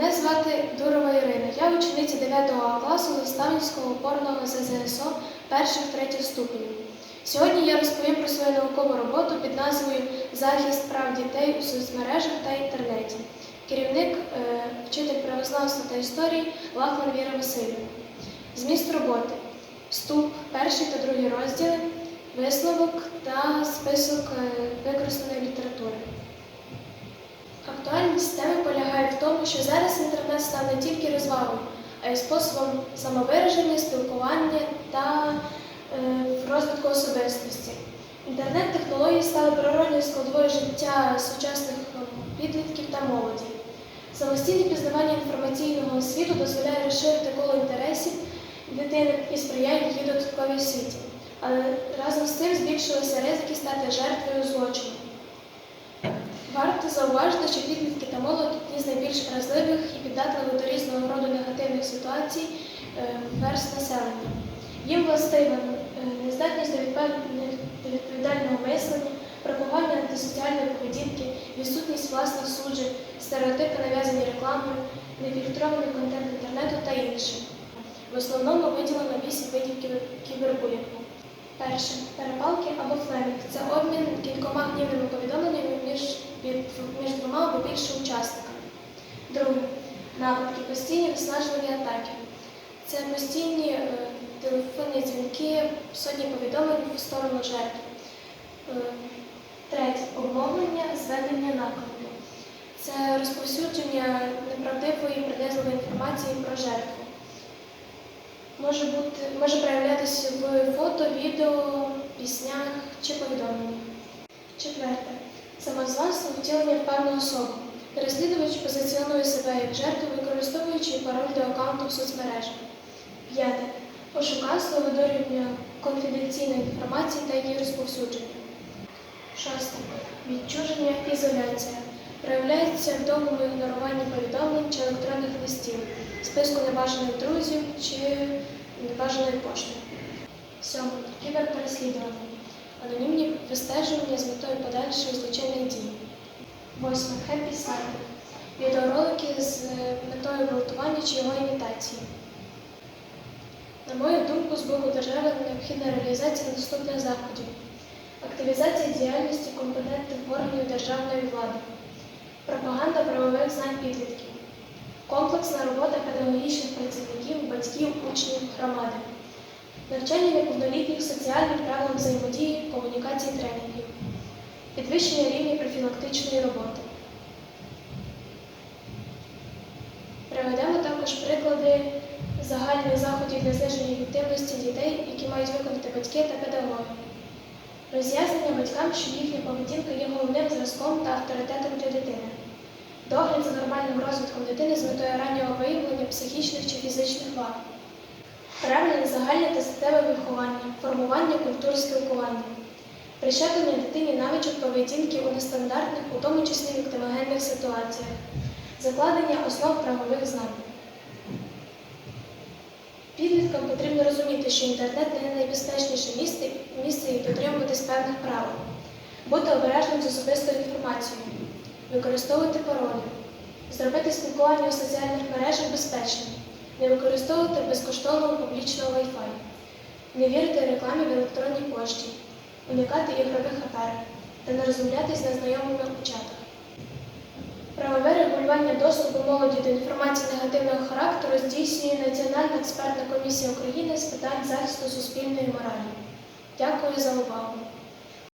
Мене звати Дурова Ірина. Я учениця 9 А класу Заставницького опорного ЗЗСО перших третіх ступенів. Сьогодні я розповім про свою наукову роботу під назвою Захист прав дітей у соцмережах та інтернеті. Керівник, е, вчитель правознавства та історії Лахман Віра Васильівна. Зміст роботи. Вступ, перший та другий розділи, висновок та список е, використаної літератури. Актуальність теми полягає в тому, що зараз інтернет став не тільки розвагою, а й способом самовираження, спілкування та е, розвитку особистості. Інтернет-технології стали природною складовою життя сучасних е, підлітків та молоді. Самостійне пізнавання інформаційного світу дозволяє розширити коло інтересів дитини і сприяє її додатковій світі. Але разом з тим збільшилися ризики стати жертвою. Зауважити, що підлітки та молодь одні з найбільш вразливих і піддатливих до різного роду негативних ситуацій е, верст населення. Їм властива е, нездатність до відповідального мислення, пропагування антисоціальної поведінки, відсутність власних суджень, стереотипи нав'язані рекламою, нефільтрований контент інтернету та інше. В основному виділено вісім видів кібер- кібербулінгу. Перше перепалки або флемінг це обмін кількома гнівними повідомленнями більше учасниками. Друге нападки, постійні виснажливі атаки. Це постійні е, телефонні дзвінки, сотні повідомлень в сторону жертви. Е, третє обмовлення, зведення наклепу. Це розповсюдження неправдивої принизливої інформації про жертву може бути може проявлятися в фото, відео, піснях чи повідомленнях. Четверте самозванство втілення в певну особу. Переслідувач позиціонує себе як жертву, використовуючи пароль до аккаунту в соцмережах. П'яте пошуканство видорівнює конфіденційної інформації та її розповсюдження. Шосте відчуження, ізоляція. Проявляється в довгому ігноруванні повідомлень чи електронних листів, списку небажаних друзів чи небажаної пошти. Сьоме кіберпереслідування. Анонімні вистежування з метою подальшої злочинних дій. Восьме хеппі снайпер. Відеоролики з е, метою гвалтування чи його імітації. На мою думку, з боку держави необхідна реалізація наступних заходів. Активізація діяльності компетентних органів державної влади, пропаганда правових знань підлітків, комплексна робота педагогічних працівників, батьків, учнів, громади, навчання неповнолітніх соціальним правилам взаємодії, комунікації тренінгів, підвищення рівня профілактичної роботи. Приведемо також приклади загальних заходів для зниження ефективності дітей, які мають виконати батьки та педагоги. Роз'яснення батькам, що їхня поведінка є головним зразком та авторитетом для дитини. Догляд за нормальним розвитком дитини з метою раннього виявлення психічних чи фізичних вад. Правильне загальне та статеве виховання, формування культури спілкування. Прищеплення дитині навичок поведінки у нестандартних, у тому числі віктимогенних ситуаціях. Закладення основ правових знань. Підліткам потрібно розуміти, що інтернет не найбезпечніше місце, місце і дотримуватись певних правил, бути обережним з особистою інформацією, використовувати паролі, зробити спілкування у соціальних мережах безпечним, не використовувати безкоштовного публічного Wi-Fi, не вірити рекламі в електронній пошті, уникати ігрових афер та не розмовляти з незнайомими у. Правове регулювання доступу молоді до інформації негативного характеру здійснює Національна експертна комісія України з питань захисту суспільної моралі. Дякую за увагу.